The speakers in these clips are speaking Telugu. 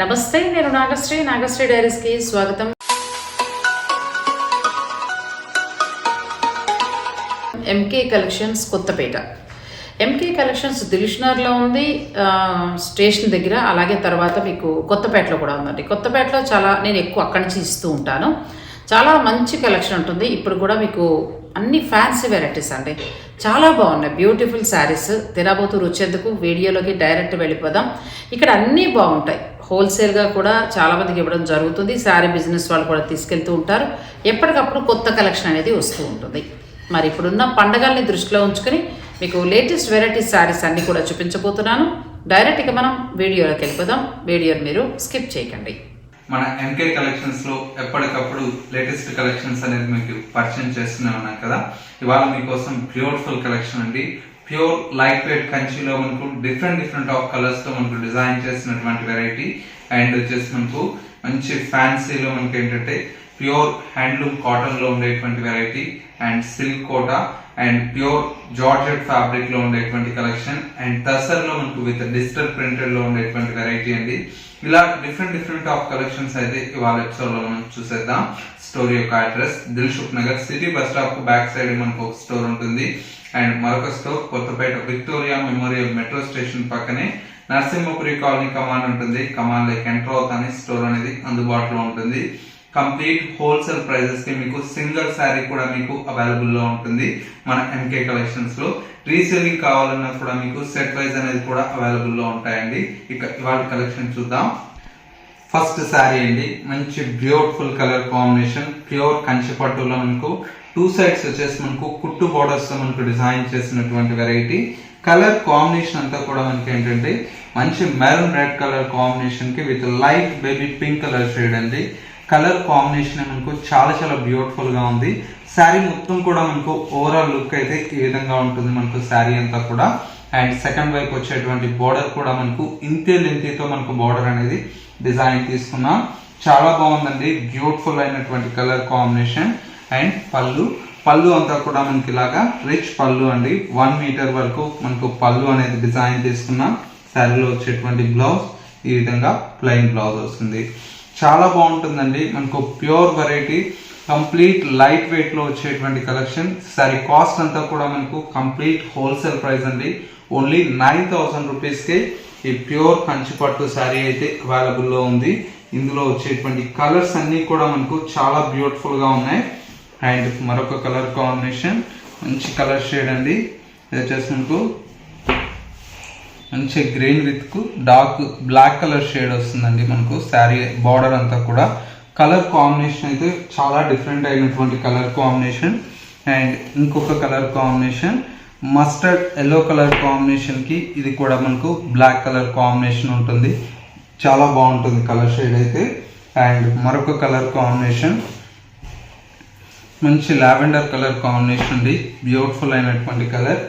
నమస్తే నేను నాగశ్రీ. నాగశ్రీ డైరీస్కి స్వాగతం. MK collections Kothapet. MK collections దిల్షనర్లో ఉంది. స్టేషన్ దగ్గర అలాగే తర్వాత మీకు కొత్తపేటలో కూడా ఉందండి. కొత్తపేటలో చాలా నేను ఎక్కువ అక్కడి నుంచి ఇస్తూ ఉంటాను. చాలా మంచి కలెక్షన్ ఉంటుంది. ఇప్పుడు కూడా మీకు అన్ని ఫ్యాన్సీ వెరైటీస్ అండి. చాలా బాగున్నాయి. బ్యూటిఫుల్ శారీస్ తినబోతూ రుచేందుకు వీడియోలోకి డైరెక్ట్ వెళ్ళిపోదాం. ఇక్కడ అన్నీ బాగుంటాయి. హోల్సేల్గా కూడా చాలామందికి ఇవ్వడం జరుగుతుంది. శారీ బిజినెస్ వాళ్ళు కూడా తీసుకెళ్తూ ఉంటారు. ఎప్పటికప్పుడు కొత్త కలెక్షన్ అనేది వస్తూ ఉంటుంది. మరి ఇప్పుడున్న పండగల్ని దృష్టిలో ఉంచుకొని మీకు లేటెస్ట్ వెరైటీస్ శారీస్ అన్నీ కూడా చూపించబోతున్నాను. డైరెక్ట్గా మనం వీడియోలోకి వెళ్ళిపోదాం. వీడియోని మీరు స్కిప్ చేయకండి. మన ఎంకే కలెక్షన్స్లో ఎప్పటికప్పుడు లేటెస్ట్ కలెక్షన్స్ అనేది మీకు పరిచయం చేస్తూనే ఉన్నాం కదా. ఇవాళ మీకోసం బ్యూటిఫుల్ కలెక్షన్ అండి. ప్యూర్ లైట్ వెయిట్ కంచిలో మనకు డిఫరెంట్ డిఫరెంట్ ఆఫ్ కలర్స్తో మనకు డిజైన్ చేసినటువంటి వెరైటీ అండ్ వచ్చేసి మనకు మంచి ఫ్యాన్సీలో మనకి ఏంటంటే ప్యూర్ హ్యాండ్లూమ్ కాటన్లో ఉండేటువంటి variety and silk Kota and pure georgette ఫ్యాబ్రిక్లో ఉండేటువంటి కలెక్షన్ అండ్ టసర్లో మనకు విత్ డిజిటల్ ప్రింటెడ్లో ఉండేటువంటి వెరైటీ అండి. ఇలా డిఫరెంట్ డిఫరెంట్ ఆఫ్ కలెక్షన్స్ అయితే ఇవాళ ఎపిసోడ్లో మనం చూసేద్దాం. స్టోర్ యొక్క address Dilsukh Nagar city bus stop back side మనకు ఒక స్టోర్ ఉంటుంది. అండ్ మరొక store Kothapet Victoria Memorial metro station పక్కనే నరసింహపురి కాలనీ కమాండ్ ఉంటుంది. కమాండ్ లైక్ ఎంట్రోత్ అనే స్టోర్ అనేది అందుబాటులో ఉంటుంది. కంప్లీట్ హోల్సేల్ ప్రైజెస్కి మీకు సింగిల్ శారీ కూడా మీకు అవైలబుల్లో ఉంటుంది మన ఎంకే కలెక్షన్స్లో. రీసేలింగ్ కావాలన్నా కూడా మీకు సెట్ వైజ్ అనేది కూడా అవైలబుల్లో ఉంటాయండి. ఇక ఇవాళ కలెక్షన్ చూద్దాం. ఫస్ట్ శారీ అండి. మంచి beautiful colour combination pure Kanchi పట్టులో మీకు టూ సైడ్స్ వచ్చేసి మనకు కుట్టు బోర్డర్స్తో మనకు డిజైన్ చేసినటువంటి వెరైటీ కలర్ కాంబినేషన్ అంతా కూడా మనకి ఏంటంటే మంచి మెరూన్ రెడ్ కలర్ కాంబినేషన్కి with light baby pink colour shade అండి. కలర్ కాంబినేషన్ మనకు చాలా చాలా బ్యూటిఫుల్గా ఉంది. శారీ మొత్తం కూడా మనకు ఓవరాల్ లుక్ అయితే ఈ విధంగా ఉంటుంది మనకు శారీ అంతా కూడా. అండ్ సెకండ్ వైపు వచ్చేటువంటి బోర్డర్ కూడా మనకు ఇంతే లెంతీతో మనకు బోర్డర్ అనేది డిజైన్ తీసుకున్నాం. చాలా బాగుందండి. బ్యూటిఫుల్ అయినటువంటి కలర్ కాంబినేషన్ అండ్ పళ్ళు. పళ్ళు అంతా కూడా మనకి ఇలాగా రిచ్ పళ్ళు అండి. వన్ మీటర్ వరకు మనకు పళ్ళు అనేది డిజైన్ తీసుకున్నాం శారీలో వచ్చేటువంటి బ్లౌజ్ ఈ విధంగా ప్లెయిన్ బ్లౌజ్ వస్తుంది. చాలా బాగుంటుందండి. మనకు ప్యూర్ వెరైటీ కంప్లీట్ లైట్ వెయిట్లో వచ్చేటువంటి కలెక్షన్ సారీ కాస్ట్ అంతా కూడా మనకు కంప్లీట్ హోల్సేల్ ప్రైస్ అండి. ఓన్లీ నైన్ థౌసండ్ రూపీస్కి ఈ ప్యూర్ కంచిపట్టు శారీ అయితే అవైలబుల్లో ఉంది. ఇందులో వచ్చేటువంటి కలర్స్ అన్నీ కూడా మనకు చాలా బ్యూటిఫుల్గా ఉన్నాయి. అండ్ మరొక కలర్ కాంబినేషన్. మంచి కలర్ షేడ్ అండి. ఇది వచ్చేసి మనకు మంచి గ్రీన్ విత్కు డార్క్ బ్లాక్ కలర్ షేడ్ వస్తుందండి మనకు. శారీ బార్డర్ అంతా కూడా. కలర్ కాంబినేషన్ అయితే చాలా డిఫరెంట్ అయినటువంటి కలర్ కాంబినేషన్. అండ్ ఇంకొక colour combination. Mustard yellow colour కాంబినేషన్కి ఇది కూడా మనకు బ్లాక్ కలర్ కాంబినేషన్ ఉంటుంది. చాలా బాగుంటుంది కలర్ షేడ్ అయితే. అండ్ మరొక కలర్ కాంబినేషన్. మంచి లావెండర్ కలర్ కాంబినేషన్ అండి బ్యూటిఫుల్ అయినటువంటి కలర్.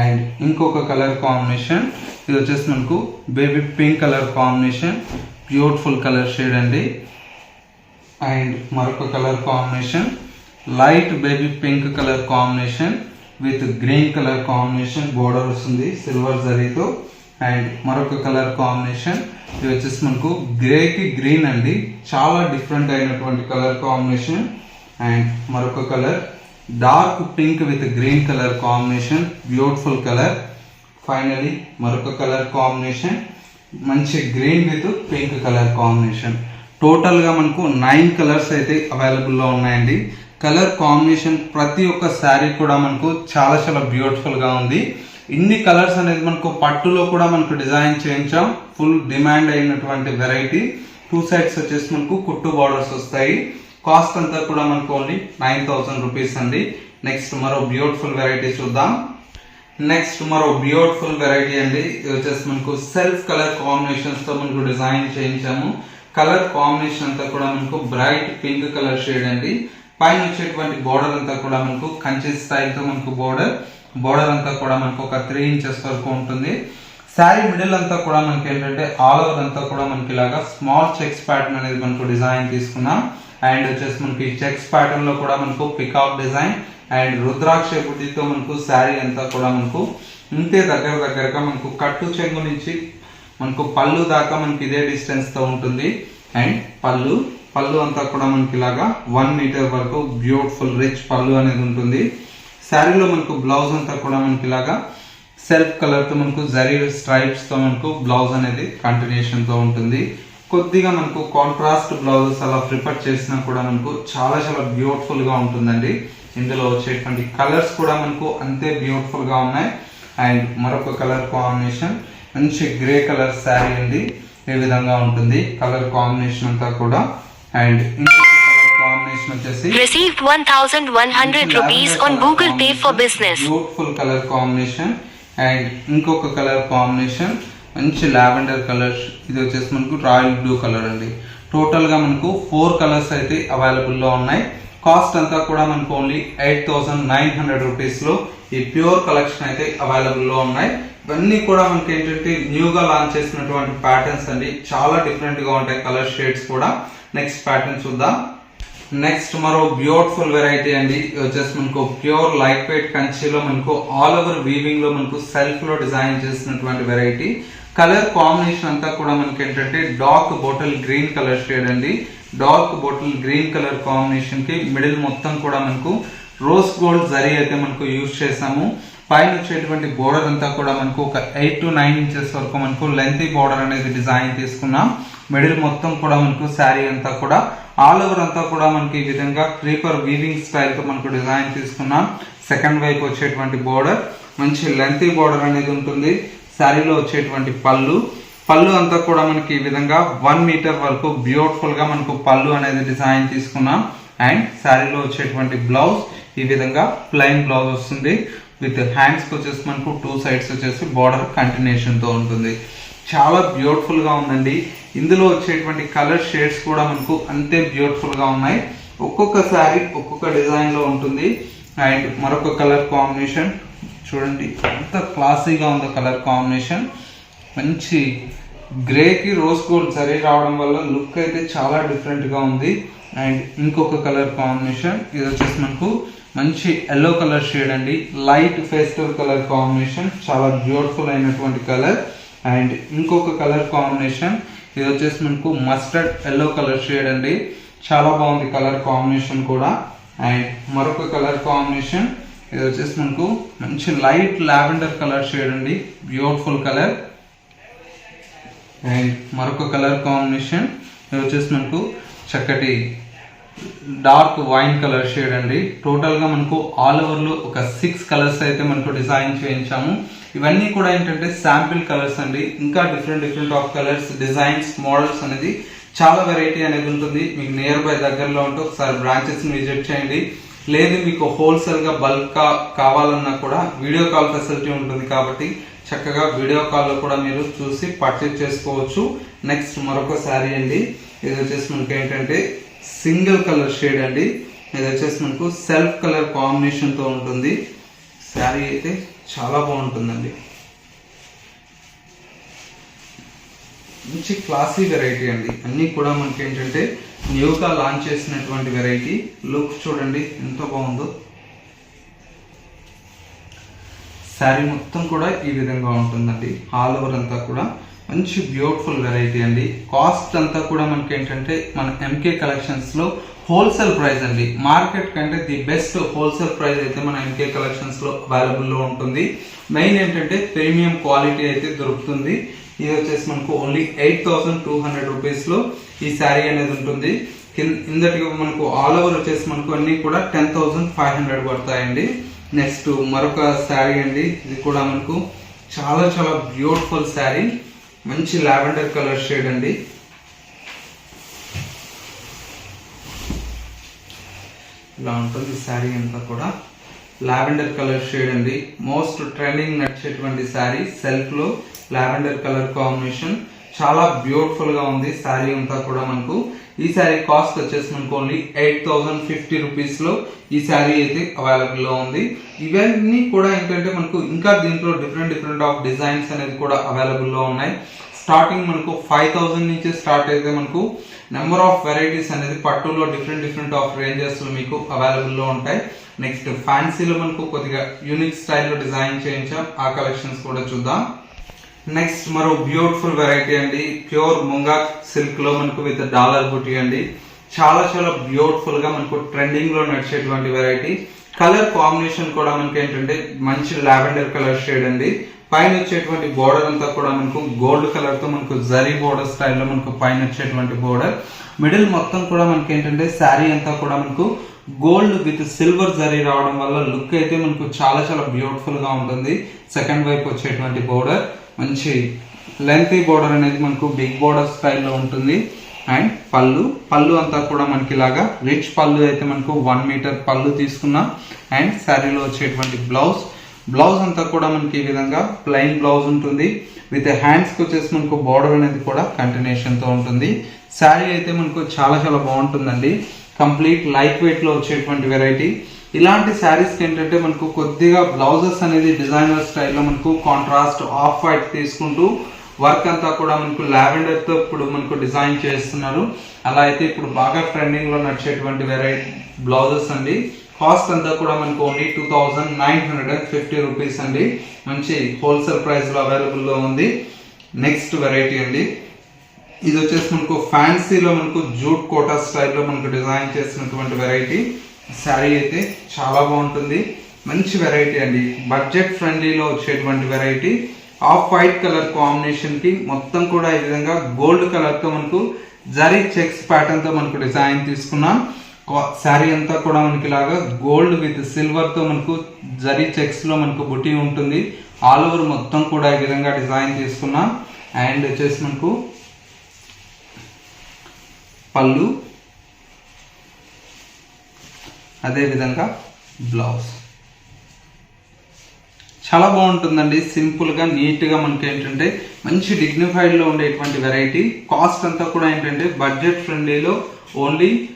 అండ్ ఇంకొక కలర్ కాంబినేషన్ ఇది వచ్చేసి మనకు baby pink colour combination. Beautiful colour shade అండి. అండ్ మరొక colour combination light baby pink colour combination with green colour combination border వస్తుంది సిల్వర్ జరీతో. అండ్ మరొక కలర్ కాంబినేషన్ ఇది వచ్చేసి మనకు గ్రేకి గ్రీన్ అండి. చాలా డిఫరెంట్ అయినటువంటి కలర్ కాంబినేషన్. అండ్ మరొక colour dark pink with green colour combination beautiful colour finally మరొక కలర్ కాంబినేషన్ మంచి green with pink colour combination టోటల్గా మనకు నైన్ కలర్స్ అయితే అవైలబుల్లో ఉన్నాయండి. కలర్ కాంబినేషన్ ప్రతి ఒక్క శారీ కూడా మనకు చాలా చాలా బ్యూటిఫుల్గా ఉంది. ఇన్ని కలర్స్ అనేది మనకు పట్టులో కూడా మనకు డిజైన్ చేయించాం. ఫుల్ డిమాండ్ అయినటువంటి వెరైటీ టూ సైడ్స్ వచ్చేసి మనకు కుట్టు బార్డర్స్ వస్తాయి. కాస్ట్ అంతా కూడా మనకు ఓన్లీ నైన్ థౌసండ్ రూపీస్ అండి. నెక్స్ట్ మరో బ్యూటిఫుల్ వెరైటీ చూద్దాం. నెక్స్ట్ మరో బ్యూటిఫుల్ వెరైటీ అండి. ఇది వచ్చేసి మనకు సెల్ఫ్ కలర్ కాంబినేషన్స్తో మనకు డిజైన్ చేయించాము. కలర్ కాంబినేషన్ అంతా కూడా మనకు బ్రైట్ పింక్ కలర్ షేడ్ అండి. పైన వచ్చేటువంటి బోర్డర్ అంతా కూడా మనకు కంచి స్టైల్తో మనకు బోర్డర్ బోర్డర్ అంతా కూడా మనకు ఒక త్రీ ఇంచెస్ వరకు ఉంటుంది. శారీ మిడిల్ అంతా కూడా మనకి ఏంటంటే ఆల్ ఓవర్ అంతా కూడా మనకి ఇలాగా స్మాల్ చెక్స్ ప్యాటర్న్ అనేది మనకు డిజైన్ తీసుకున్నాం. అండ్ వచ్చేసి మనకి చెక్స్ ప్యాటర్న్లో కూడా మనకు పికాక్ డిజైన్ అండ్ రుద్రాక్ష బుద్ధితో మనకు శారీ అంతా కూడా మనకు ఇంతే దగ్గర దగ్గరగా మనకు కట్టు చెంగు నుంచి మనకు పళ్ళు దాకా మనకి ఇదే డిస్టెన్స్తో ఉంటుంది. అండ్ పళ్ళు పళ్ళు అంతా కూడా మనకి ఇలాగా వన్ మీటర్ వరకు బ్యూటిఫుల్ రిచ్ పళ్ళు అనేది ఉంటుంది. శారీలో మనకు బ్లౌజ్ అంతా కూడా మనకి ఇలాగా సెల్ఫ్ కలర్తో మనకు జరీ స్ట్రైప్స్తో మనకు బ్లౌజ్ అనేది కంటిన్యూషన్తో ఉంటుంది. కొద్దిగా మనకు కాంట్రాస్ట్ బ్లౌజెస్ అలా ప్రిఫర్ చేసినా కూడా మనకు చాలా చాలా బ్యూటిఫుల్గా ఉంటుందండి. ఇందులో వచ్చేటువంటి కలర్స్ కూడా మనకు అంతే బ్యూటిఫుల్గా ఉన్నాయి. అండ్ మరొక కలర్ కాంబినేషన్ మంచి గ్రే కలర్ శారీ అండి. ఈ విధంగా ఉంటుంది? కలర్ కాంబినేషన్ అంతా కూడా. అండ్ ఇంకొక కలర్ కాంబినేషన్ వచ్చేసి Received 1100 rupees on Google Pay for business. Beautiful colour combination and ఇంకొక కలర్ కాంబినేషన్ మంచి లావెండర్ కలర్ ఇది వచ్చేసి మనకు రాయల్ బ్లూ కలర్ అండి. టోటల్గా మనకు ఫోర్ కలర్స్ అయితే అవైలబుల్లో ఉన్నాయి. కాస్ట్ అంతా కూడా మనకు only eight thousand nine hundred రూపీస్లో ఈ ప్యూర్ కలెక్షన్ అయితే అవైలబుల్లో ఉన్నాయి. ఇవన్నీ కూడా మనకి ఏంటంటే న్యూగా లాంచ్ చేసినటువంటి ప్యాటర్న్స్ అండి. చాలా డిఫరెంట్గా ఉంటాయి కలర్ షేడ్స్ కూడా. నెక్స్ట్ ప్యాటర్న్ చూద్దాం. నెక్స్ట్ మరో బ్యూటిఫుల్ వెరైటీ అండి. వచ్చేసి మనకు ప్యూర్ లైట్ వెయిట్ కంచిలో మనకు ఆల్ ఓవర్ వీవింగ్లో మనకు సెల్ఫ్లో డిజైన్ చేసినటువంటి వెరైటీ కలర్ కాంబినేషన్ అంతా కూడా మనకి ఏంటంటే dark bottle green colour shade అండి. డార్క్ బాటిల్ గ్రీన్ కలర్ కాంబినేషన్కి మిడిల్ మొత్తం కూడా మనకు రోజ్ గోల్డ్ జరీ అయితే మనకు యూజ్ చేసాము పైన వచ్చేటువంటి బోర్డర్ అంతా కూడా మనకు ఒక ఎయిట్ టు నైన్ ఇంచెస్ వరకు మనకు లెంతీ బోర్డర్ అనేది డిజైన్ తీసుకున్నాం. మిడిల్ మొత్తం కూడా మనకు శారీ అంతా కూడా ఆల్ ఓవర్ అంతా కూడా మనకి ఈ విధంగా క్రీపర్ వీవింగ్ స్టైల్తో మనకు డిజైన్ తీసుకున్నాం. సెకండ్ వైపు వచ్చేటువంటి బోర్డర్. మంచి లెంతీ బోర్డర్ అనేది ఉంటుంది. శారీలో వచ్చేటువంటి పళ్ళు. పళ్ళు అంతా కూడా మనకి ఈ విధంగా వన్ మీటర్ వరకు బ్యూటిఫుల్గా మనకు పళ్ళు అనేది డిజైన్ తీసుకున్నాం. అండ్ శారీలో వచ్చేటువంటి బ్లౌజ్ ఈ విధంగా ప్లెయిన్ బ్లౌజ్ వస్తుంది. విత్ హ్యాండ్స్ వచ్చేసి మనకు టూ సైడ్స్ వచ్చేసి బార్డర్ కంటిన్యూషన్తో ఉంటుంది. చాలా బ్యూటిఫుల్గా ఉందండి. ఇందులో వచ్చేటువంటి కలర్ షేడ్స్ కూడా మనకు అంతే బ్యూటిఫుల్గా ఉన్నాయి. ఒక్కొక్క శారీ ఒక్కొక్క డిజైన్లో ఉంటుంది. అండ్ మరొక కలర్ కాంబినేషన్ చూడండి ఎంత క్లాసీగా ఉందో కలర్ కాంబినేషన్. మంచి గ్రేకి రోజ్ గోల్డ్ సరే రావడం వల్ల లుక్ అయితే చాలా డిఫరెంట్గా ఉంది. అండ్ ఇంకొక కలర్ కాంబినేషన్ ఇది వచ్చేసి మనకు మంచి ఎల్లో కలర్ షేడ్ అండి. లైట్ ఫేస్టల్ కలర్ కాంబినేషన్ చాలా బ్యూటిఫుల్ అయినటువంటి కలర్. అండ్ ఇంకొక కలర్ కాంబినేషన్ ఇది వచ్చేసి మనకు మస్టర్డ్ ఎల్లో కలర్ షేడ్ అండి. చాలా బాగుంది కలర్ కాంబినేషన్ కూడా. అండ్ మరొక కలర్ కాంబినేషన్ ఇది వచ్చేసి మనకు మంచి లైట్ లావెండర్ కలర్ షేడ్ అండి. బ్యూటిఫుల్ కలర్ అండ్ మరొక కలర్ కాంబినేషన్ ఇది వచ్చేసి మనకు చక్కటి డార్క్ వైన్ కలర్ షేడ్ అండి. టోటల్గా మనకు ఆల్ ఓవర్లో ఒక సిక్స్ కలర్స్ అయితే మనకు డిజైన్ చేయించాము. ఇవన్నీ కూడా ఏంటంటే శాంపిల్ కలర్స్ అండి. ఇంకా different different of colours designs models అనేది చాలా వెరైటీ అనేది ఉంటుంది. మీకు నియర్ బై దగ్గరలో ఉంటే ఒకసారి బ్రాంచెస్ని విజిట్ చేయండి. లేదు మీకు హోల్సేల్గా బల్క్ కావాలన్నా కూడా వీడియో కాల్ ఫెసిలిటీ ఉంటుంది కాబట్టి చక్కగా వీడియో కాల్లో కూడా మీరు చూసి పర్చేజ్ చేసుకోవచ్చు. నెక్స్ట్ మరొక శారీ అండి. ఇది వచ్చేసి మనకి ఏంటంటే సింగిల్ కలర్ షేడ్ అండి. ఇది వచ్చేసి మనకు సెల్ఫ్ కలర్ కాంబినేషన్తో ఉంటుంది. శారీ అయితే చాలా బాగుంటుందండి. మంచి క్లాసీ వెరైటీ అండి. అన్నీ కూడా మనకి ఏంటంటే న్యూగా లాంచ్ చేసినటువంటి వెరైటీ. లుక్ చూడండి ఎంత బాగుందో. శారీ మొత్తం కూడా ఈ విధంగా ఉంటుందండి. ఆల్ ఓవర్ అంతా కూడా మంచి బ్యూటిఫుల్ వెరైటీ అండి. కాస్ట్ అంతా కూడా మనకి ఏంటంటే మన ఎంకే కలెక్షన్స్లో హోల్సేల్ ప్రైస్ అండి. మార్కెట్ కంటే ది బెస్ట్ హోల్సేల్ ప్రైస్ అయితే మన ఎంకే కలెక్షన్స్లో అవైలబుల్లో ఉంటుంది. మెయిన్ ఏంటంటే ప్రీమియం క్వాలిటీ అయితే దొరుకుతుంది. ఇది వచ్చేసి మనకు only eight thousand two hundred రూపీస్లో ఈ శారీ అనేది ఉంటుంది. ఇందటి మనకు ఆల్ ఓవర్ వచ్చేసి మనకు అన్ని కూడా టెన్ థౌసండ్ ఫైవ్ హండ్రెడ్ పడతాయండి. నెక్స్ట్ మరొక శారీ అండి. ఇది కూడా మనకు చాలా చాలా బ్యూటిఫుల్ శారీ మంచి లావెండర్ కలర్ షేడ్ అండి. ఇలా ఉంటుంది శారీ అంతా కూడా. లావెండర్ కలర్ షేడ్ అండి. మోస్ట్ ట్రెండింగ్ నడిచేటువంటి శారీ సెల్ఫ్లో లావెండర్ కలర్ కాంబినేషన్. చాలా బ్యూటిఫుల్గా ఉంది శారీ అంతా కూడా మనకు. ఈ శారీ కాస్ట్ వచ్చేసి మనకు ఓన్లీ ఎయిట్ థౌసండ్ ఫిఫ్టీ రూపీస్లో ఈ శారీ అయితే అవైలబుల్లో ఉంది. ఇవన్నీ కూడా ఏంటంటే మనకు ఇంకా దీంట్లో డిఫరెంట్ డిఫరెంట్ ఆఫ్ డిజైన్స్ అనేది కూడా అవైలబుల్లో ఉన్నాయి. స్టార్టింగ్ మనకు ఫైవ్ థౌసండ్ నుంచి స్టార్ట్ అయితే మనకు నెంబర్ ఆఫ్ వెరైటీస్ అనేది పట్టులో డిఫరెంట్ డిఫరెంట్ ఆఫ్ రేంజెస్లో మీకు అవైలబుల్లో ఉంటాయి. నెక్స్ట్ ఫ్యాన్సీలో మనకు కొద్దిగా యూనిక్ స్టైల్లో డిజైన్ చేయించాం. ఆ కలెక్షన్స్ కూడా చూద్దాం. నెక్స్ట్ మరో బ్యూటిఫుల్ వెరైటీ అండి. ప్యూర్ ముంగా సిల్క్లో మనకు విత్ డాలర్ బుటీ అండి. చాలా చాలా బ్యూటిఫుల్గా మనకు ట్రెండింగ్లో నడిచేటువంటి వెరైటీ కలర్ కాంబినేషన్ కూడా మనకి ఏంటంటే మంచి లావెండర్ కలర్ షేడ్ అండి. పైన వచ్చేటువంటి బోర్డర్ అంతా కూడా మనకు గోల్డ్ కలర్తో మనకు జరీ బోర్డర్ స్టైల్లో మనకు పైన వచ్చేటువంటి బోర్డర్ మిడిల్ మొత్తం కూడా మనకి ఏంటంటే శారీ అంతా కూడా మనకు గోల్డ్ విత్ సిల్వర్ జరీ రావడం వల్ల లుక్ అయితే మనకు చాలా చాలా బ్యూటిఫుల్గా ఉంటుంది. సెకండ్ వైపు వచ్చేటువంటి బోర్డర్ మంచి లెంతీ బోర్డర్ అనేది మనకు బిగ్ బోర్డర్ స్టైల్లో ఉంటుంది. అండ్ పళ్ళు. పళ్ళు అంతా కూడా మనకి ఇలాగా రిచ్ పళ్ళు అయితే మనకు వన్ మీటర్ పళ్ళు తీసుకున్నాం. అండ్ శారీలో వచ్చేటువంటి బ్లౌజ్ బ్లౌజ్ అంతా కూడా మనకి ఈ విధంగా ప్లెయిన్ బ్లౌజ్ ఉంటుంది. విత్ హ్యాండ్స్కి వచ్చేసి మనకు బోర్డర్ అనేది కూడా కంటిన్యూషన్తో ఉంటుంది. శారీ అయితే మనకు చాలా చాలా బాగుంటుందండి. కంప్లీట్ లైట్ వెయిట్లో వచ్చేటువంటి వెరైటీ ఇలాంటి శారీస్ ఏంటంటే మనకు కొద్దిగా బ్లౌజెస్ అనేది డిజైనర్ స్టైల్లో మనకు కాంట్రాస్ట్ ఆఫ్ వైట్ తీసుకుంటూ వర్క్ అంతా కూడా మనకు లావెండర్తో ఇప్పుడు మనకు డిజైన్ చేస్తున్నారు. అలా అయితే ఇప్పుడు బాగా ట్రెండింగ్లో నడిచేటువంటి వెరైటీ బ్లౌజెస్ అండి. కాస్ట్ అంతా కూడా మనకు only two thousand nine hundred and fifty rupees అండి. మంచి హోల్సేల్ ప్రైస్లో అవైలబుల్లో ఉంది. నెక్స్ట్ వెరైటీ అండి. ఇది వచ్చేసి మనకు ఫ్యాన్సీలో మనకు జూట్ కోటా స్టైల్లో మనకు డిజైన్ చేసినటువంటి వెరైటీ శారీ అయితే చాలా బాగుంటుంది. మంచి వెరైటీ అండి. బడ్జెట్ ఫ్రెండ్లీలో వచ్చేటువంటి వెరైటీ ఆఫ్ వైట్ కలర్ కాంబినేషన్కి మొత్తం కూడా ఈ విధంగా గోల్డ్ కలర్తో మనకు జరీ చెక్స్ ప్యాటర్న్తో మనకు డిజైన్ తీసుకున్నాం. శారీ అంతా కూడా మనకి ఇలాగా గోల్డ్ విత్ సిల్వర్తో మనకు జరీ చెక్స్లో మనకు బుటీ ఉంటుంది. ఆల్ ఓవర్ మొత్తం కూడా ఈ విధంగా డిజైన్ తీసుకున్నాం. అండ్ వచ్చేసి మనకు పళ్ళు అదే విధంగా బ్లౌజ్. చాలా బాగుంటుందండి. సింపుల్గా నీట్గా మనకి ఏంటంటే మంచి డిగ్నిఫైడ్లో ఉండేటువంటి వెరైటీ కాస్ట్ అంతా కూడా ఏంటంటే బడ్జెట్ ఫ్రెండ్లీలో ఓన్లీ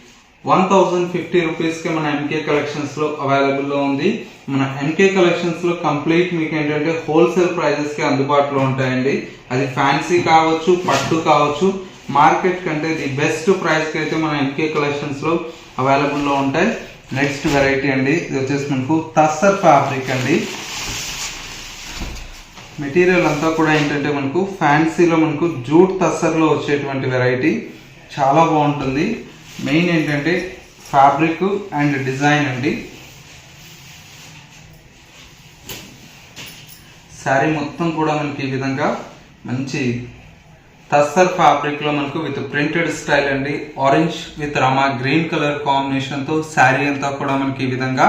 వన్ థౌజండ్ ఫిఫ్టీ రూపీస్కే మన ఎంకే కలెక్షన్స్లో అవైలబుల్లో ఉంది. మన ఎంకే కలెక్షన్స్లో కంప్లీట్ మీకు ఏంటంటే హోల్సేల్ ప్రైజెస్కి అందుబాటులో ఉంటాయండి. అది ఫ్యాన్సీ కావచ్చు పట్టు కావచ్చు మార్కెట్ కంటే ది బెస్ట్ ప్రైస్కి అయితే మన ఎంకే కలెక్షన్స్లో అవైలబుల్లో ఉంటాయి. నెక్స్ట్ వెరైటీ అండి ఇది వచ్చేసి మనకు తస్సర్ ఫ్యాబ్రిక్ అండి. మెటీరియల్ అంతా కూడా ఏంటంటే మనకు ఫ్యాన్సీలో మనకు జూట్ తస్సర్లో వచ్చేటువంటి వెరైటీ. చాలా బాగుంటుంది. మెయిన్ ఏంటంటే ఫ్యాబ్రిక్ అండ్ డిజైన్ అండి. శారీ మొత్తం కూడా మనకి ఈ విధంగా మంచి తస్సర్ ఫ్యాబ్రిక్లో మనకు విత్ ప్రింటెడ్ స్టైల్ అండి. Orange with rama green colour కాంబినేషన్తో శారీ అంతా కూడా మనకి ఈ విధంగా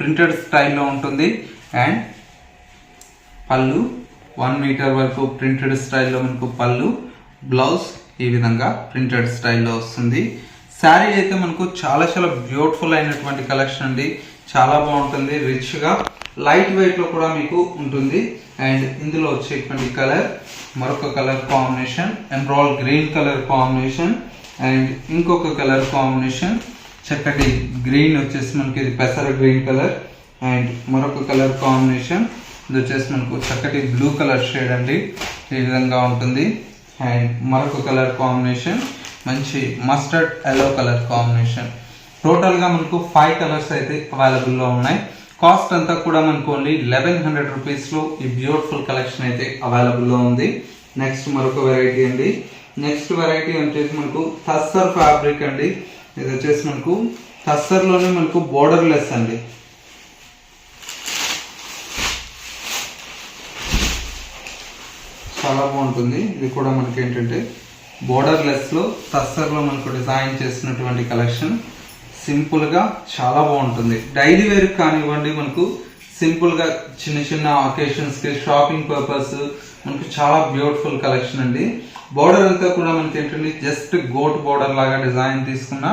ప్రింటెడ్ స్టైల్లో ఉంటుంది. అండ్ పళ్ళు వన్ మీటర్ వరకు ప్రింటెడ్ స్టైల్లో మనకు పళ్ళు బ్లౌజ్ ఈ విధంగా ప్రింటెడ్ స్టైల్లో వస్తుంది. శారీ అయితే మనకు చాలా చాలా బ్యూటిఫుల్ అయినటువంటి కలెక్షన్ అండి. చాలా బాగుంటుంది. రిచ్గా లైట్ వెయిట్లో కూడా మీకు ఉంటుంది. అండ్ ఇందులో వచ్చేటువంటి కలర్ మరొక కలర్ కాంబినేషన్ ఎంబ్రాల్ గ్రీన్ కలర్ కాంబినేషన్ అండ్ ఇంకొక కలర్ కాంబినేషన్ చక్కటి గ్రీన్ వచ్చేసి మనకి ఇది పెసర గ్రీన్ కలర్ అండ్ మరొక కలర్ కాంబినేషన్ ఇది వచ్చేసి మనకు చక్కటి బ్లూ కలర్ షేడ్ అండి. ఈ విధంగా ఉంటుంది. అండ్ మరొక కలర్ కాంబినేషన్ మంచి మస్టర్డ్ ఎల్లో కలర్ కాంబినేషన్. టోటల్గా మనకు ఫైవ్ కలర్స్ అయితే అవైలబుల్లో ఉన్నాయి. కాస్ట్ అంతా కూడా మనకు ఓన్లీ లెవెన్ హండ్రెడ్ రూపీస్లో ఈ బ్యూటిఫుల్ కలెక్షన్ అయితే అవైలబుల్లో ఉంది. నెక్స్ట్ మరొక వెరైటీ అండి. నెక్స్ట్ వెరైటీ వచ్చేసి మనకు తస్సర్ ఫ్యాబ్రిక్ అండి. ఇది వచ్చేసి మనకు తస్సర్లోనే మనకు బోర్డర్ లెస్ అండి. చాలా బాగుంటుంది. ఇది కూడా మనకి ఏంటంటే బోర్డర్ లెస్లో తస్సర్లో మనకు డిజైన్ చేసినటువంటి కలెక్షన్ సింపుల్గా చాలా బాగుంటుంది. డైలీ వేర్ కానివ్వండి మనకు సింపుల్గా చిన్న చిన్న అకేషన్స్కి షాపింగ్ పర్పస్ మనకు చాలా బ్యూటిఫుల్ కలెక్షన్ అండి. బోర్డర్ అంతా కూడా మనకి ఏంటంటే జస్ట్ గోట్ బోర్డర్ లాగా డిజైన్ తీసుకున్న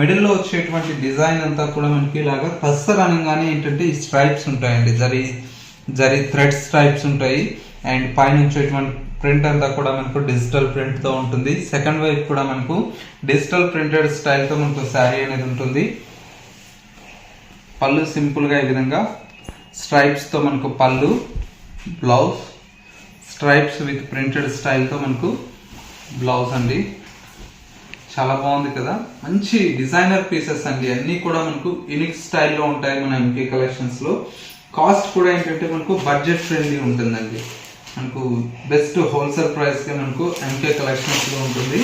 మిడిల్లో వచ్చేటువంటి డిజైన్ అంతా కూడా మనకి ఇలాగా తస్సర్ అనగానే ఏంటంటే ఈ స్ట్రైప్స్ ఉంటాయండి. జరీ జరీ థ్రెడ్ స్ట్రైప్స్ ఉంటాయి. అండ్ పైన వచ్చేటువంటి ప్రింట్ అంతా కూడా మనకు డిజిటల్ ప్రింట్తో ఉంటుంది. సెకండ్ వైపు కూడా మనకు డిజిటల్ ప్రింటెడ్ స్టైల్తో మనకు శారీ అనేది ఉంటుంది. పళ్ళు సింపుల్గా ఈ విధంగా స్ట్రైప్స్తో మనకు పళ్ళు బ్లౌజ్ స్ట్రైప్స్ విత్ ప్రింటెడ్ స్టైల్తో మనకు బ్లౌజ్ అండి. చాలా బాగుంది కదా. మంచి డిజైనర్ పీసెస్ అండి. అన్నీ కూడా మనకు యూనిక్ స్టైల్లో ఉంటాయి మన ఎంపీ కలెక్షన్స్లో కాస్ట్ కూడా ఏంటంటే మనకు బడ్జెట్ ఫ్రెండ్లీ ఉంటుందండి. మనకు బెస్ట్ హోల్సేల్ ప్రైస్గా మనకు ఎంకే కలెక్షన్స్లో ఉంటుంది.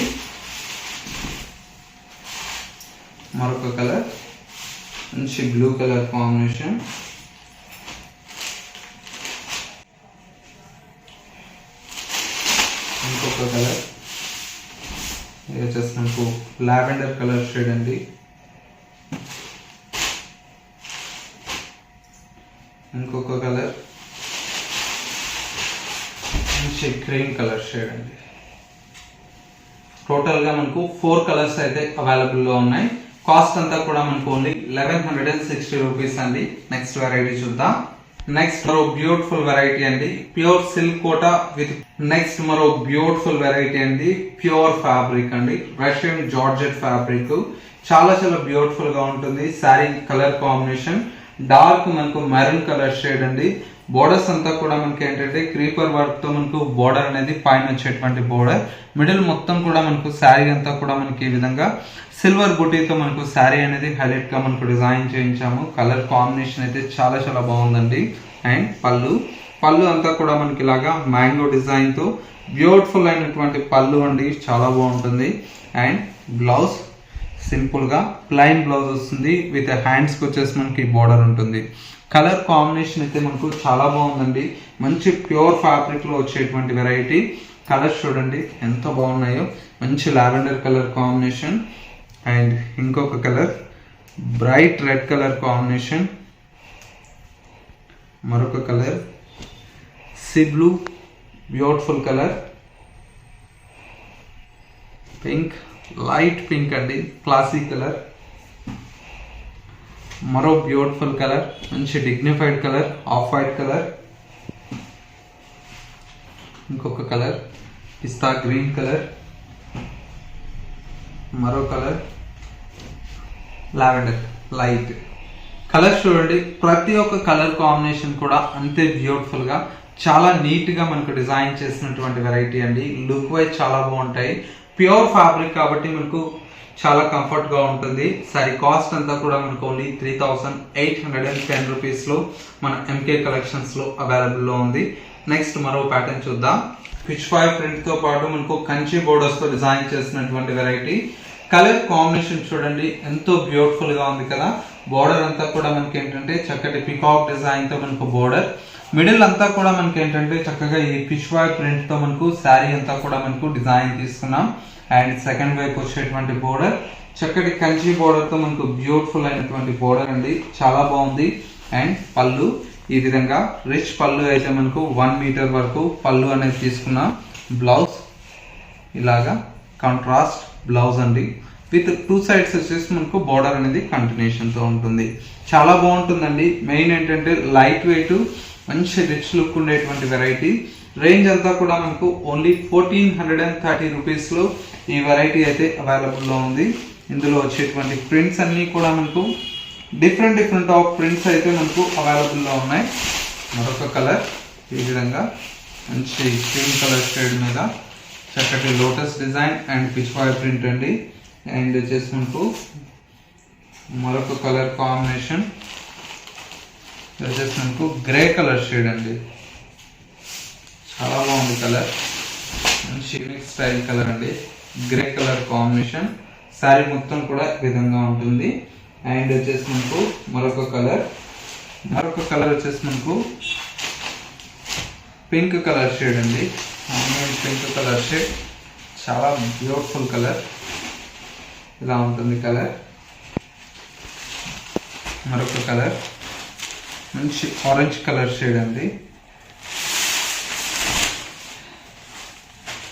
మరొక కలర్ మంచి బ్లూ కలర్ కాంబినేషన్ ఇంకొక కలర్ ఇది వచ్చేసి మనకు లావెండర్ కలర్ షేడ్ అండి. ఇంకొక కలర్ మంచి క్రీమ్ కలర్ షేడ్ అండి టోటల్గా మనకు ఫోర్ కలర్స్ అయితే అవైలబుల్లో ఉన్నాయి. కాస్ట్ అంతా కూడా మనకు only eleven hundred and sixty rupees అండి. నెక్స్ట్ వెరైటీ చూద్దాం. నెక్స్ట్ మరో బ్యూటిఫుల్ వెరైటీ అండి. Pure silk Kota with next మరో బ్యూటిఫుల్ వెరైటీ అండి. ప్యూర్ ఫ్యాబ్రిక్ అండి. రష్యన్ జార్జెట్ ఫ్యాబ్రిక్ చాలా చాలా బ్యూటిఫుల్గా ఉంటుంది. శారీ కలర్ కాంబినేషన్ డార్క్ మనకు మెరూన్ కలర్ షేడ్ అండి. బోర్డర్స్ అంతా కూడా మనకి ఏంటంటే క్రీపర్ వర్క్తో మనకు బోర్డర్ అనేది పైన వచ్చేటువంటి బోర్డర్ మిడిల్ మొత్తం కూడా మనకు శారీ అంతా కూడా మనకి ఈ విధంగా సిల్వర్ బుటీతో మనకు శారీ అనేది హైలైట్గా మనకు డిజైన్ చేయించాము. కలర్ కాంబినేషన్ అయితే చాలా చాలా బాగుందండి. అండ్ పళ్ళు. పళ్ళు అంతా కూడా మనకి ఇలాగా మ్యాంగో డిజైన్తో బ్యూటిఫుల్ అయినటువంటి పళ్ళు అండి. చాలా బాగుంటుంది. అండ్ బ్లౌజ్ సింపుల్గా ప్లైన్ బ్లౌజ్ వస్తుంది. విత్ హ్యాండ్స్కి వచ్చేసి మనకి బోర్డర్ ఉంటుంది. కలర్ కాంబినేషన్ అయితే మనకు చాలా బాగుందండి. మంచి ప్యూర్ ఫ్యాబ్రిక్లో వచ్చేటువంటి వెరైటీ కలర్స్ చూడండి ఎంత బాగున్నాయో. మంచి లావెండర్ కలర్ కాంబినేషన్ అండ్ ఇంకొక colour bright red colour combination మరొక colour sea blue beautiful colour pink light pink అండి. Classy colour. మరో బ్యూటిఫుల్ కలర్. మంచి dignified colour. Off white colour. ఇంకొక కలర్. Pista green colour. మరో కలర్. Lavender light. కలర్స్ చూడండి. ప్రతి ఒక్క కలర్ కాంబినేషన్ కూడా అంతే బ్యూటిఫుల్గా చాలా నీట్గా మనకు డిజైన్ చేసినటువంటి వెరైటీ అండి. లుక్ వైజ్ చాలా బాగుంటాయి. ప్యూర్ ఫ్యాబ్రిక్ కాబట్టి మనకు చాలా కంఫర్ట్గా ఉంటుంది. సరే కాస్ట్ అంతా కూడా మనకు only three thousand eight hundred and ten రూపీస్లో మన ఎంకే కలెక్షన్స్లో అవైలబుల్లో ఉంది. నెక్స్ట్ మరో ప్యాటర్న్ చూద్దాం. పిచ్ ఫైవ్ ప్రింట్తో పాటు మనకు కంచి బోర్డర్స్తో డిజైన్ చేసినటువంటి వెరైటీ కలర్ కాంబినేషన్ చూడండి ఎంతో బ్యూటిఫుల్గా ఉంది కదా. బోర్డర్ అంతా కూడా మనకి ఏంటంటే చక్కటి పికాక్ డిజైన్తో మనకు బోర్డర్ మిడిల్ అంతా కూడా మనకి ఏంటంటే చక్కగా ఈ పిచ్ ఫైవ్ ప్రింట్తో మనకు శారీ అంతా కూడా మనకు డిజైన్ తీసుకున్నాం. అండ్ సెకండ్ వైపు వచ్చేటువంటి బోర్డర్ చక్కటి కంచి బోర్డర్తో మనకు బ్యూటిఫుల్ అయినటువంటి బోర్డర్ అండి. చాలా బాగుంది. అండ్ పళ్ళు ఈ విధంగా రిచ్ పళ్ళు అయితే మనకు వన్ మీటర్ వరకు పళ్ళు అనేది తీసుకున్నాం. బ్లౌజ్ ఇలాగా కాంట్రాస్ట్ బ్లౌజ్ అండి. విత్ టూ సైడ్స్ వచ్చేసి మనకు బార్డర్ అనేది కంటిన్యూషన్తో ఉంటుంది. చాలా బాగుంటుందండి. మెయిన్ ఏంటంటే లైట్ వెయిట్ మంచి రిచ్ లుక్ ఉండేటువంటి వెరైటీ రేంజ్ అంతా కూడా మనకు only fourteen hundred and thirty రూపీస్లో ఈ వెరైటీ అయితే అవైలబుల్లో ఉంది. ఇందులో వచ్చేటువంటి ప్రింట్స్ అన్ని కూడా మనకు డిఫరెంట్ డిఫరెంట్ ఆఫ్ ప్రింట్స్ అయితే మనకు అవైలబుల్లో ఉన్నాయి. మరొక కలర్ ఈ విధంగా మంచి క్రీమ్ కలర్ షేడ్ మీద చక్కటి lotus design and pichwai print అండి. అండ్ వచ్చేసి మనకు మరొక కలర్ కాంబినేషన్ వచ్చేసి మనకు గ్రే కలర్ షేడ్ అండి. చాలా బాగుంది కలర్ మంచి స్టైల్ కలర్ అండి. గ్రే కలర్ కాంబినేషన్ శారీ మొత్తం కూడా విధంగా ఉంటుంది. అండ్ వచ్చేసి మనకు మరొక కలర్ మరొక కలర్ వచ్చేసి మనకు పింక్ కలర్ షేడ్ అండి పింక్ కలర్ షేడ్ చాలా బ్యూటిఫుల్ కలర్ ఇలా ఉంటుంది కలర్ మరొక కలర్ మంచి ఆరెంజ్ కలర్ షేడ్ అండి.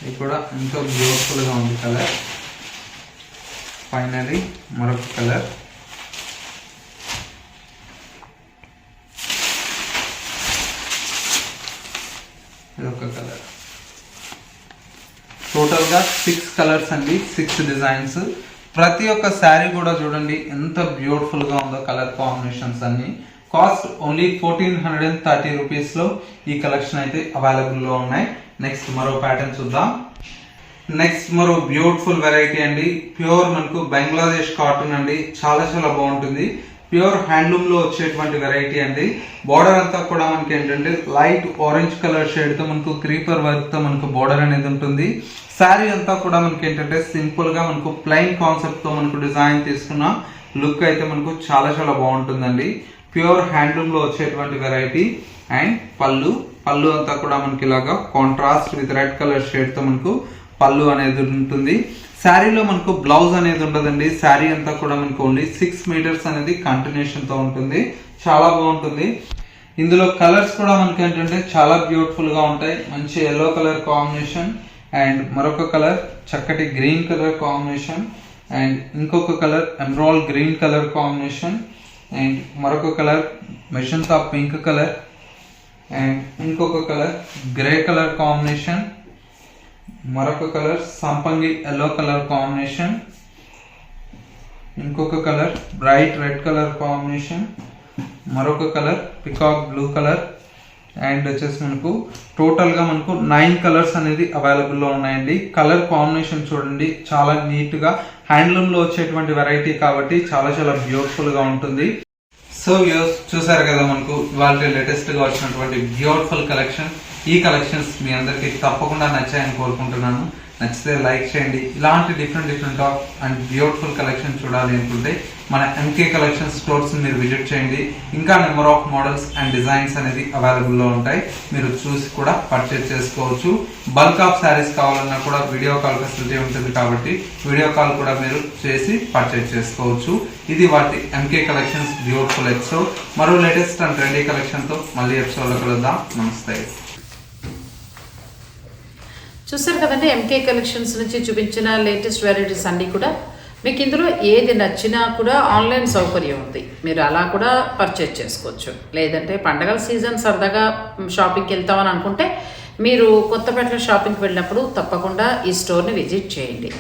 ఇది కూడా ఎంతో బ్యూటిఫుల్గా ఉంది కలర్ ఫైనలీ మరొక కలర్ ఇది ఒక కలర్ టోటల్గా సిక్స్ కలర్స్ అండి సిక్స్ డిజైన్స్ ప్రతి ఒక్క శారీ కూడా చూడండి ఎంత బ్యూటిఫుల్గా ఉందో కలర్ కాంబినేషన్స్ అన్ని. Cost only fourteen hundred and thirty రూపీస్లో ఈ కలెక్షన్ అయితే అవైలబుల్లో ఉన్నాయి. నెక్స్ట్ మరో ప్యాటర్న్ చూద్దాం. నెక్స్ట్ మరో బ్యూటిఫుల్ వెరైటీ అండి. ప్యూర్ మనకు బంగ్లాదేశ్ కాటన్ అండి. చాలా చాలా బాగుంటుంది. ప్యూర్ హ్యాండ్లూమ్లో వచ్చేటువంటి వెరైటీ అండి. బార్డర్ అంతా కూడా మనకి ఏంటంటే లైట్ ఆరెంజ్ కలర్ షేడ్తో మనకు క్రీపర్ వర్క్తో మనకు బార్డర్ అనేది ఉంటుంది. శారీ అంతా కూడా మనకి ఏంటంటే సింపుల్గా మనకు ప్లెయిన్ కాన్సెప్ట్తో మనకు డిజైన్ తీసుకున్న లుక్ అయితే మనకు చాలా చాలా బాగుంటుందండి. ప్యూర్ హ్యాండ్లూమ్లో వచ్చేటువంటి వెరైటీ అండ్ పళ్ళు. పళ్ళు అంతా కూడా మనకి ఇలాగా కాంట్రాస్ట్ విత్ రెడ్ కలర్ షేడ్తో మనకు పళ్ళు అనేది ఉంటుంది. శారీలో మనకు బ్లౌజ్ అనేది ఉండదండి. శారీ అంతా కూడా మనకు ఓన్లీ సిక్స్ మీటర్స్ అనేది కంటిన్యూషన్తో ఉంటుంది. చాలా బాగుంటుంది. ఇందులో కలర్స్ కూడా మనకి ఏంటంటే చాలా బ్యూటిఫుల్గా ఉంటాయి. మంచి ఎల్లో కలర్ కాంబినేషన్ అండ్ మరొక కలర్ చక్కటి గ్రీన్ కలర్ కాంబినేషన్ అండ్ ఇంకొక colour emerald green colour combination and మరొక కలర్ మెషన్స్ ఆఫ్ పింక్ కలర్ అండ్ ఇంకొక కలర్ గ్రే కలర్ కాంబినేషన్ మరొక కలర్ సంపంగి ఎల్లో కలర్ కాంబినేషన్ ఇంకొక colour bright red colour combination మరొక colour peacock blue colour and వచ్చేసి మనకు టోటల్గా మనకు నైన్ కలర్స్ అనేది అవైలబుల్లో ఉన్నాయండి. కలర్ కాంబినేషన్ చూడండి. చాలా నీట్గా హ్యాండ్లూమ్లో వచ్చేటువంటి వెరైటీ కాబట్టి చాలా చాలా బ్యూటిఫుల్గా ఉంటుంది. సో వ్యూస్ చూసారు కదా మనకు వాళ్ళ లేటెస్ట్గా వచ్చినటువంటి బ్యూటిఫుల్ కలెక్షన్ ఈ కలెక్షన్స్ మీ అందరికి తప్పకుండా నచ్చాయని కోరుకుంటున్నాను. నచ్చితే లైక్ చేయండి. ఇలాంటి different different of and beautiful collection చూడాలి అనుకుంటే మన ఎంకే కలెక్షన్ స్టోర్స్ మీరు విజిట్ చేయండి. ఇంకా number of models and designs అనేది అవైలబుల్లో ఉంటాయి. మీరు చూసి కూడా పర్చేస్ చేసుకోవచ్చు. బల్క్ ఆఫ్ శారీస్ కావాలన్నా కూడా వీడియో కాల్ ఫెసిలిటీ ఉంటుంది కాబట్టి వీడియో కాల్ కూడా మీరు చేసి పర్చేస్ చేసుకోవచ్చు. ఇది వాటి ఎంకే కలెక్షన్స్ బ్యూటిఫుల్ ఎపిసోడ్ మరో లేటెస్ట్ అండ్ ట్రెండీ కలెక్షన్తో మళ్ళీ ఎపిసోడ్లో కలుద్దాం. నమస్తే. చూసారు కదండి ఎంకే కలెక్షన్స్ నుంచి చూపించిన లేటెస్ట్ వెరైటీస్ అన్నీ కూడా. మీకు ఇందులో ఏది నచ్చినా కూడా ఆన్లైన్ సౌకర్యం ఉంది. మీరు అలా కూడా పర్చేజ్ చేసుకోవచ్చు. లేదంటే పండగల సీజన్ సరదాగా షాపింగ్కి వెళ్తామని అనుకుంటే మీరు కొత్తపేటలో షాపింగ్కి వెళ్ళినప్పుడు తప్పకుండా ఈ స్టోర్ని విజిట్ చేయండి.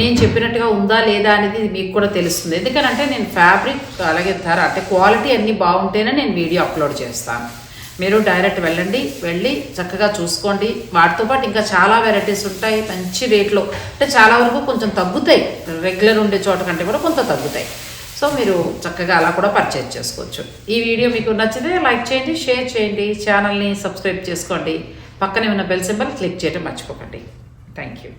నేను చెప్పినట్టుగా ఉందా లేదా అనేది మీకు కూడా తెలుస్తుంది. ఎందుకనంటే నేను ఫ్యాబ్రిక్ అలాగే ధర అంటే క్వాలిటీ అన్నీ బాగుంటేనే నేను వీడియో అప్లోడ్ చేస్తాను. మీరు డైరెక్ట్ వెళ్ళండి వెళ్ళి చక్కగా చూసుకోండి. వాటితో పాటు ఇంకా చాలా వెరైటీస్ ఉంటాయి మంచి రేట్లో అంటే చాలా వరకు కొంచెం తగ్గుతాయి. రెగ్యులర్ ఉండే చోట కంటే కూడా కొంత తగ్గుతాయి. సో మీరు చక్కగా అలా కూడా పర్చేజ్ చేసుకోవచ్చు. ఈ వీడియో మీకు నచ్చితే లైక్ చేయండి షేర్ చేయండి ఛానల్ని సబ్స్క్రైబ్ చేసుకోండి. పక్కనే ఉన్న బెల్ సింబల్ క్లిక్ చేయడం మర్చిపోకండి. Thank you